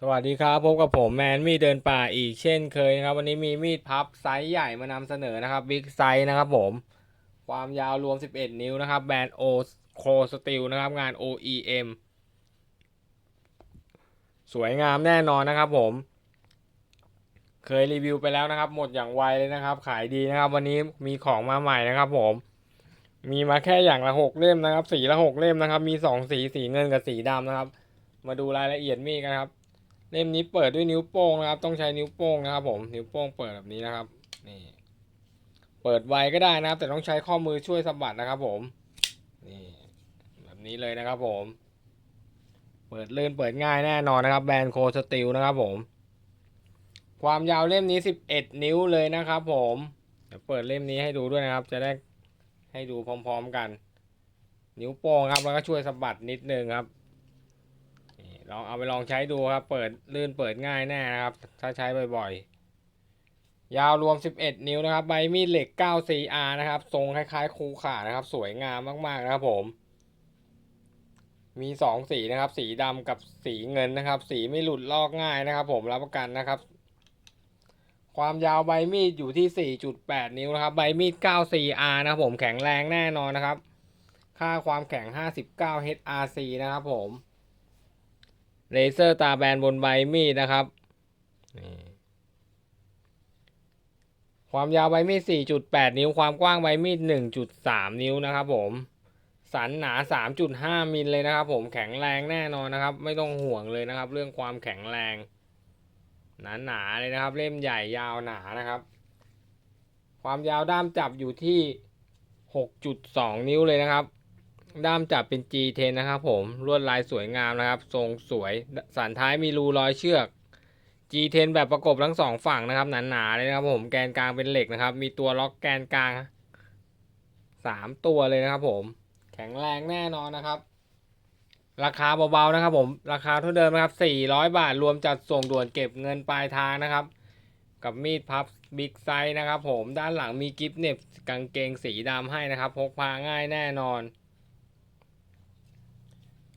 สวัสดีครับพบกับผมแมนมีดเดินป่าอีกเช่นเคยนะครับ วันนี้มีมีดพับไซส์ใหญ่มานำเสนอนะครับบิ๊กไซส์นะครับผม ความยาวรวม 11 นิ้วนะครับ แบรนด์โอโคสติลนะครับ งาน OEM สวยงามแน่นอนนะครับผม เคยรีวิวไปแล้วนะครับ หมดอย่างไวเลยนะครับ ขายดีนะครับ วันนี้มีของมาใหม่นะครับผม มีมาแค่อย่างละหกเล่มนะครับ สีละหกเล่มนะครับ มีสองสีสีเงินกับสีดำนะครับ มาดูรายละเอียดมีดกันครับ เล่มนี้เปิดด้วยนิ้วโป้งนะครับ ต้องใช้นิ้วโป้งนะครับ ผม นิ้วโป้งเปิดแบบนี้นะครับ นี่ เปิดไวก็ได้นะครับ แต่ต้องใช้ข้อมือช่วยสะบัดนะครับ ผม นี่ แบบนี้เลยนะครับ ผม เปิดลื่นเปิดง่ายแน่นอนนะครับ แบรนด์โคสติลนะครับ ผม ความยาวเล่มนี้ 11 นิ้วเลยนะครับ ผมเดี๋ยวเปิดเล่มนี้ให้ดูด้วยนะครับ จะได้ให้ดูพร้อม ๆกัน นิ้วโป้งครับแล้วก็ช่วยสะบัดนิดนึงครับ ลองเอาไปลองใช้ดูครับ เปิดลื่นเปิดง่ายแน่นะครับ ถ้าใช้บ่อยๆ ยาวรวม 11 นิ้วนะครับ ใบมีดเหล็ก 9CR นะครับ ทรงคล้ายๆ คูขานะครับ สวยงามมากๆนะครับผม มี 2 สีนะครับ สีดำกับสีเงินนะครับ สีไม่หลุดลอกง่ายนะครับผมรับประกันนะครับ ความยาวใบมีดอยู่ที่ 4.8 นิ้วนะครับ ใบมีด 9CR นะครับผมแข็งแรงแน่นอนนะครับ ค่าความแข็ง 59 HRC นะครับผม เลเซอร์ตาแบนบนใบมีดนะครับ ความยาวใบมีด 4.8 นิ้ว ความกว้างใบมีด 1.3 นิ้วนะครับผม สันหนา 3.5 มิลเลยนะครับ ผม แข็งแรงแน่นอนนะครับ ไม่ต้องห่วงเลยนะครับ เรื่องความแข็งแรง หนาหนาเลยนะครับ เล่มใหญ่ยาวหนานะครับ ความยาวด้ามจับอยู่ที่ 6.2 นิ้วเลยนะครับ ด้ามจับเป็น G10 นะครับผมลวดลายสวยงามนะครับ ทรงสวยสันท้ายมีรูรอยเชือก G10 แบบประกบทั้งสองฝั่งนะครับหนาๆเลยนะครับผมแกนกลางเป็นเหล็กนะครับ มีตัวล็อกแกนกลางสามตัวเลยนะครับผม แข็งแรงแน่นอนนะครับ ราคาเบาๆนะครับ ผมราคาเท่าเดิมนะครับ 400 บาทรวมจัดส่งด่วนเก็บเงินปลายทางนะครับ กับมีดพับบิ๊กไซส์นะครับ ผมด้านหลังมีกิฟต์เน็บกางเกงสีดำให้นะครับ พกพาง่ายแน่นอน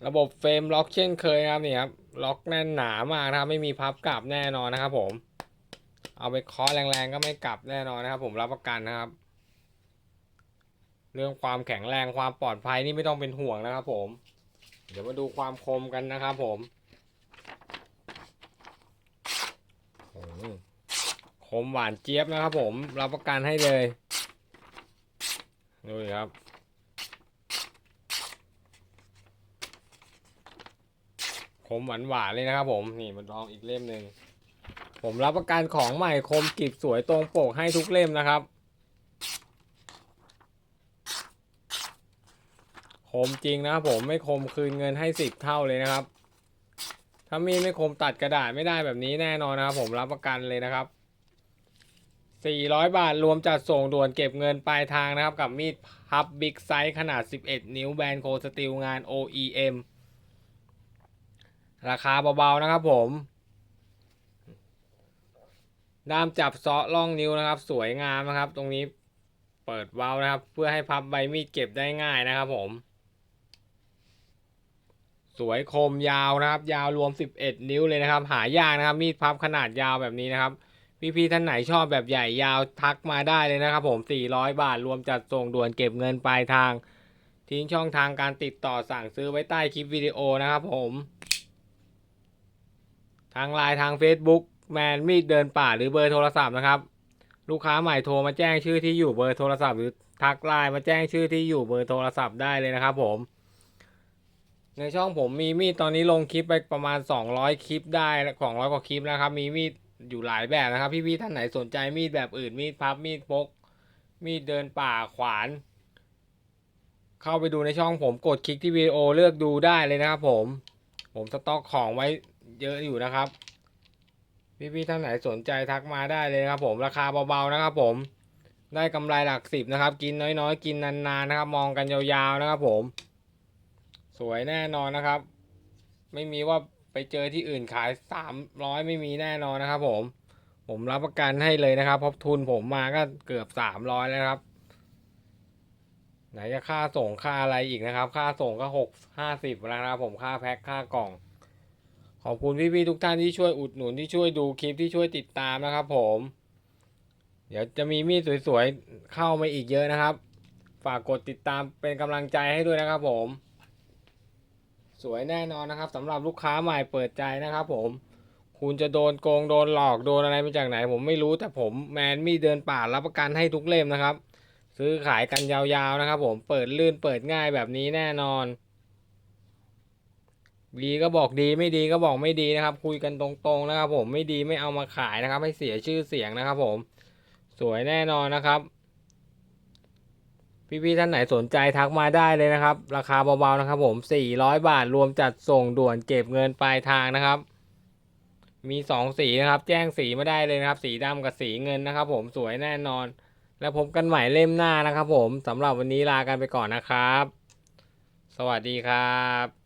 ระบบเฟรมล็อกเช่นเคยครับนี่ครับล็อกแน่นหนามากนะครับไม่มีพับกลับแน่นอนนะครับ ผม เอาไปเคาะแรงๆก็ไม่กลับแน่นอนนะครับ ผมรับประกันนะครับ เรื่องความแข็งแรงความปลอดภัยนี่ไม่ต้องเป็นห่วงนะครับ ผม เดี๋ยวมาดูความคมกันนะครับ ผมโอ้โหคมหวานเจี๊ยบนะครับ ผมรับประกันให้เลยดูครับ คมหวานหวานเลยนะครับผมนี่มันลองอีกเล่มหนึ่งผมรับประกันของใหม่คมกริบสวยตรงปกให้ทุกเล่มนะครับคมจริงนะครับผมไม่คมคืนเงินให้สิบเท่าเลยนะครับ ถ้ามีไม่คมตัดกระดาษไม่ได้แบบนี้แน่นอนนะครับ ผมรับประกันเลยนะครับ400บาทรวมจัดส่งด่วนเก็บเงินปลายทางนะครับ กับมีดพับบิ๊กไซส์ขนาด 11 นิ้วแบรนด์โคสติลงาน OEM ราคาเบาๆนะครับผมด้ามจับเซาะล่องนิ้วนะครับ สวยงามนะครับ ตรงนี้เปิดเว้านะครับ เพื่อให้พับใบมีดเก็บได้ง่ายนะครับ ผม สวยคมยาวนะครับ ยาวรวม 11 นิ้วเลยนะครับ หายากนะครับ มีดพับขนาดยาวแบบนี้นะครับ พี่ๆท่านไหนชอบแบบใหญ่ยาวทักมาได้เลยนะครับ ผม 400 บาทรวมจัดส่งด่วนเก็บเงินปลายทาง ทิ้งช่องทางการติดต่อสั่งซื้อไว้ใต้คลิปวิดีโอนะครับ ผมางไลน์ทาง Facebook แมนมีดเดินป่าหรือเบอร์โทรศัพท์นะครับ ลูกค้าใหม่โทรมาแจ้งชื่อที่อยู่เบอร์โทรศัพท์หรือทักไลน์มาแจ้งชื่อที่อยู่เบอร์โทรศัพท์ได้เลยนะครับผม ในช่องผมมีมีดตอนนี้ลงคลิปไปประมาณ 200 คลิปได้200กว่าคลิปนะครับ มีมีดอยู่หลายแบบนะครับพี่ๆท่านไหนสนใจมีดแบบอื่นมีดพับมีดพก มีดเดินป่าขวาน เข้าไปดูในช่องผมกดคลิกที่วิดีโอเลือกดูได้เลยนะครับผม ผมสต็อกของไว้เยอะอยู่นะครับ พี่ๆท่านไหนสนใจทักมาได้เลยครับ ผมราคาเบาๆนะครับ ผม ได้กำไรหลักสิบนะครับ กินน้อยๆ กินนานๆนะครับ มองกันยาวๆนะครับ ผม สวยแน่นอนนะครับ ไม่มีว่าไปเจอที่อื่นขายสามร้อยไม่มีแน่นอนนะครับ ผม ผมรับประกันให้เลยนะครับเพราะทุนผมมาก็เกือบสามร้อยแล้วครับ ไหนจะค่าส่งค่าอะไรอีกนะครับ ค่าส่งก็หกห้าสิบแล้วนะครับผมค่าแพ็คค่ากล่อง ขอบคุณพี่ๆทุกท่านที่ช่วยอุดหนุนที่ช่วยดูคลิปที่ช่วยติดตามนะครับ ผม เดี๋ยวจะมีมีดสวยๆเข้ามาอีกเยอะนะครับ ฝากกดติดตามเป็นกำลังใจให้ด้วยนะครับ ผม สวยแน่นอนนะครับสำหรับลูกค้าใหม่เปิดใจนะครับ ผมคุณจะโดนโกงโดนหลอกโดนอะไรมาจากไหน ผมไม่รู้แต่ผมแมนมีเดินป่ารับประกันให้ทุกเล่มนะครับ ซื้อขายกันยาวๆนะครับผมเปิดลื่นเปิดง่ายแบบนี้แน่นอนดีก็บอกดีไม่ดีก็บอกไม่ดีนะครับ คุยกันตรงๆนะครับ ผมไม่ดีไม่เอามาขายนะครับ ให้เสียชื่อเสียงนะครับ ผม สวยแน่นอนนะครับ พี่ๆท่านไหนสนใจทักมาได้เลยนะครับ ราคาเบาๆนะครับ ผม 400 บาทรวมจัดส่งด่วนเก็บเงินปลายทางนะครับ มีสองสีนะครับ แจ้งสีมาได้เลยนะครับ สีดำกับสีเงินนะครับ ผมสวยแน่นอน แล้วพบกันใหม่เล่มหน้านะครับผมสำหรับวันนี้ลากันไปก่อนนะครับ สวัสดีครับ